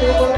Thank you.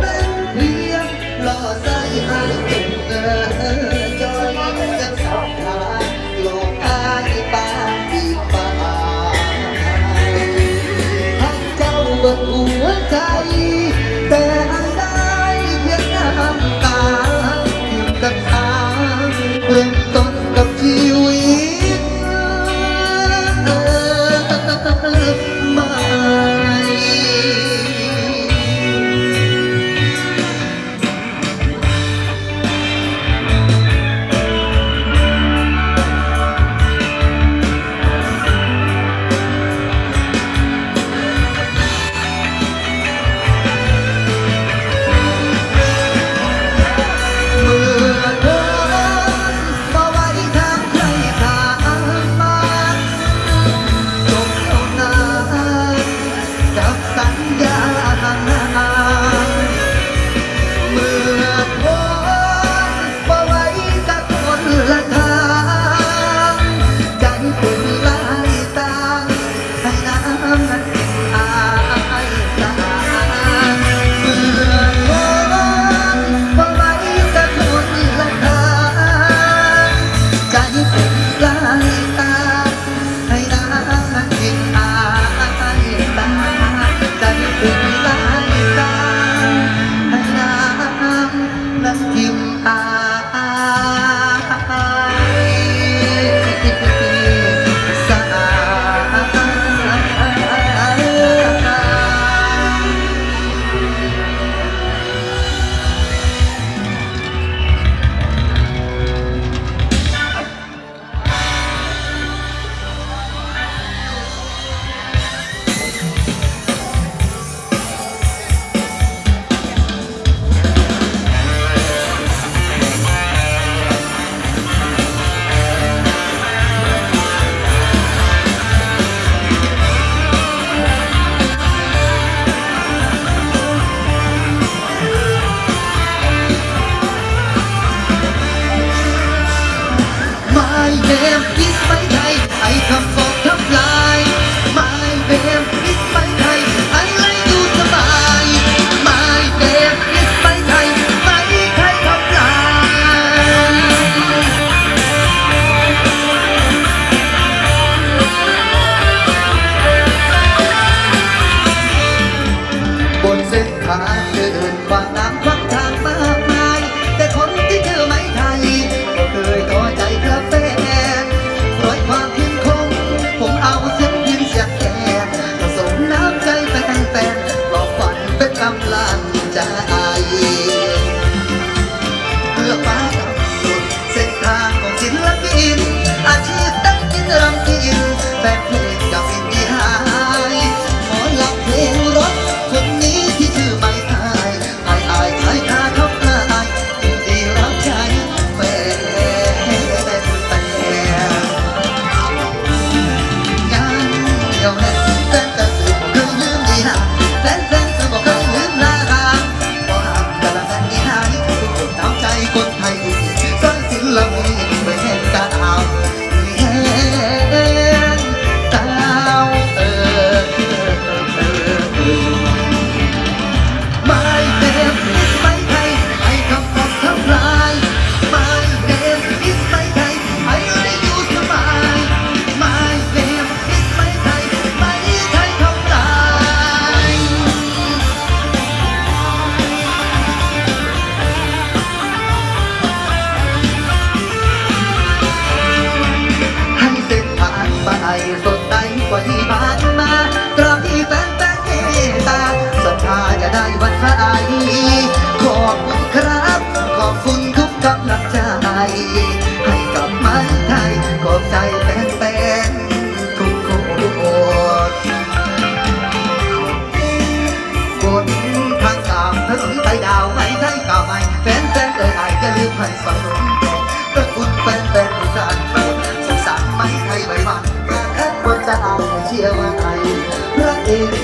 Yo ไผ่ฝังลมดอกพคุณเป็นแฟนผู้การเมืองสงสารไม่ใครไว้มันรักแค่คนจะเอาเชียร์วัไทยรักเอง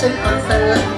真唐僧